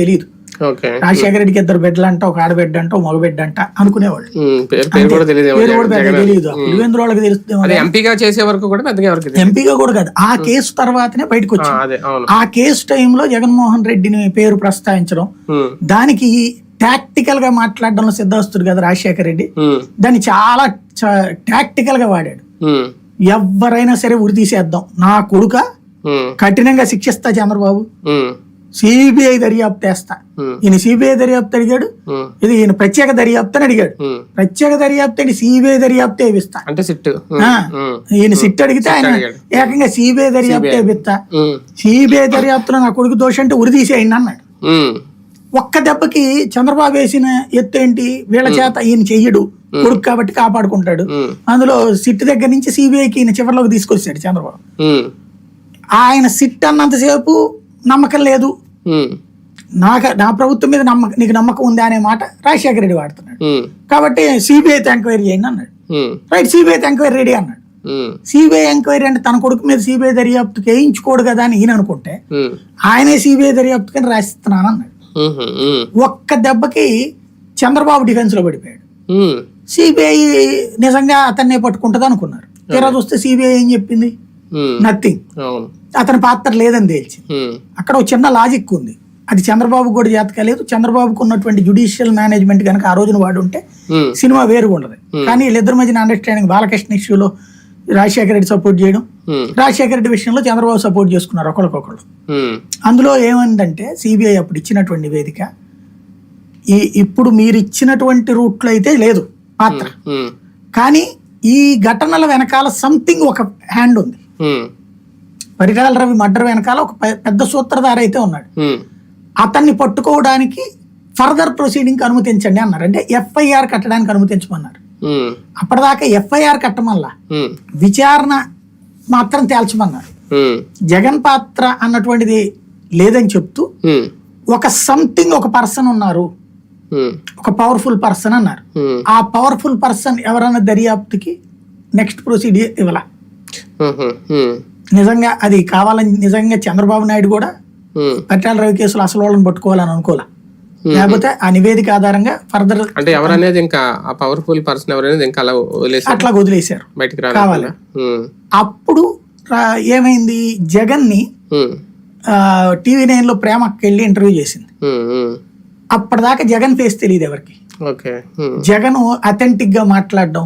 తెలియదు రాజశేఖర రెడ్డికి ఇద్దరు బిడ్డలు అంట ఒక ఆడబిడ్డ అంట మగ బిడ్డ అంట అనుకునేవాళ్ళు తెలియదు వాళ్ళకి తెలుస్తుంది ఎంపీగా చేసే వరకు కూడా. ఎంపీగా కూడా కాదు. ఆ కేసు తర్వాతనే బయటకు వచ్చింది ఆ కేసు టైంలో జగన్మోహన్ రెడ్డిని పేరు ప్రస్తావించడం దానికి టాక్టికల్గా మాట్లాడడంలో సిద్ధాస్తుడు కదా రాజశేఖర రెడ్డి. దాన్ని చాలా టాక్టికల్గా వాడాడు. ఎవరైనా సరే ఉరి తీసేద్దాం. నా కొడుక కఠినంగా శిక్షిస్తా చంద్రబాబు. సిబిఐ దర్యాప్తు వేస్తా ఈయన సిబిఐ దర్యాప్తు అడిగాడు. ఇది ఈయన ప్రత్యేక దర్యాప్తు అని అడిగాడు. ప్రత్యేక దర్యాప్తు అని సిబిఐ దర్యాప్తు వేపిస్తా అంటే సిట్ ఈయన సిట్ అడిగితే ఆయన. ఏకంగా సిబిఐ దర్యాప్తు ఉమ్, సిబిఐ దర్యాప్తులో నా కొడుకు దోషం అంటే ఉరి తీసేయండి అన్నాడు. ఒక్క దెబ్బకి చంద్రబాబు వేసిన ఎత్తు ఏంటి? వీళ్ళ చేత ఈయన చెయ్యడు. కొడుకు కాబట్టి కాపాడుకుంటాడు. అందులో సిట్ దగ్గర నుంచి సిబిఐకి ఈయన చివరిలోకి తీసుకొచ్చాడు చంద్రబాబు. ఆయన సిట్ అన్నంతసేపు నమ్మకం లేదు. నాకు నా ప్రభుత్వం మీద నమ్మకం నీకు నమ్మకం ఉందా అనే మాట రాజశేఖర రెడ్డి వాడుతున్నాడు. కాబట్టి సిబిఐతో ఎంక్వైరీ చేయండి అన్నాడు. రైట్ సిబిఐతో ఎంక్వైరీ రెడీ అన్నాడు. సిబిఐ ఎంక్వైరీ అంటే తన కొడుకు మీద సిబిఐ దర్యాప్తుకి వేయించుకోడు కదా అని ఈయన అనుకుంటే ఆయనే సిబిఐ దర్యాప్తుకని రాసిస్తున్నాను అన్నాడు. ఒక్క దెబ్బకి చంద్రబాబు డిఫెన్స్లో పడిపోయాడు సిబిఐ నిజంగా అతన్నే పట్టుకుంటది అనుకున్నారు తీరా చూస్తే సిబిఐ ఏం చెప్పింది? నథింగ్ అవును. అతని పాత్ర లేదని తేల్చింది. ఉమ్, అక్కడ ఒక చిన్న లాజిక్ ఉంది. అది చంద్రబాబు కూడా జాతకాలేదు చంద్రబాబుకు ఉన్నటువంటి జుడిషియల్ మేనేజ్మెంట్ కనుక ఆ రోజున వాడు ఉంటే ఉమ్, సినిమా వేరుగా ఉండదు. కానీ వీళ్ళిద్దరి మధ్యన అండర్స్టాండింగ్ బాలకృష్ణ ఇష్యూలో రాజశేఖర రెడ్డి సపోర్ట్ చేయడం రాజశేఖర రెడ్డి విషయంలో చంద్రబాబు సపోర్ట్ చేసుకున్నారు ఒకరికొకరు అందులో ఏమైందంటే సిబిఐ అప్పుడు ఇచ్చినటువంటి నివేదిక ఈ ఇప్పుడు మీరు ఇచ్చినటువంటి రూట్లో అయితే లేదు పాత్ర. కానీ ఈ ఘటనల వెనకాల సంథింగ్ ఒక హ్యాండ్ ఉంది. పరిటాల రవి మర్డర్ వెనకాల ఒక పెద్ద సూత్రధార అయితే ఉన్నాడు. అతన్ని పట్టుకోవడానికి ఫర్దర్ ప్రొసీడింగ్ అనుమతించండి అన్నారు. అంటే ఎఫ్ఐఆర్ కట్టడానికి అనుమతించమన్నారు. అప్పటిదాకా ఎఫ్ఐఆర్ కట్టమల్లా. విచారణ మాత్రం తేల్చమన్నారు. జగన్ పాత్ర అన్నటువంటిది లేదని చెప్తూ ఒక సంథింగ్ ఒక పర్సన్ ఉన్నారు. ఒక పవర్ఫుల్ పర్సన్ అన్నారు. ఆ పవర్ఫుల్ పర్సన్ ఎవరైనా దర్యాప్తుకి నెక్స్ట్ ప్రొసీడియర్ ఇవ్వాల? నిజంగా అది కావాలని నిజంగా చంద్రబాబు నాయుడు కూడా. పట్టాల రవి కేసులో అసలు వాళ్ళని పట్టుకోవాలని అనుకోలే లేకపోతే ఆ నివేదిక ఆధారంగా ఫర్దర్ అంటే ఎవరనేది ఇంకా ఆ పవర్ఫుల్ పర్సన్ ఎవరనేది ఇంకా అలా వదిలేసి అట్లా వదిలేశారు బయటికి కావాలి. రావాలి అప్పుడు ఏమైంది? జగన్ని టీవీ నైన్లో ప్రేమకి వెళ్ళి ఇంటర్వ్యూ చేసింది. అప్పటిదాకా జగన్ ఫేస్ తెలియదు ఎవరికి. జగన్ అథెంటిక్గా మాట్లాడడం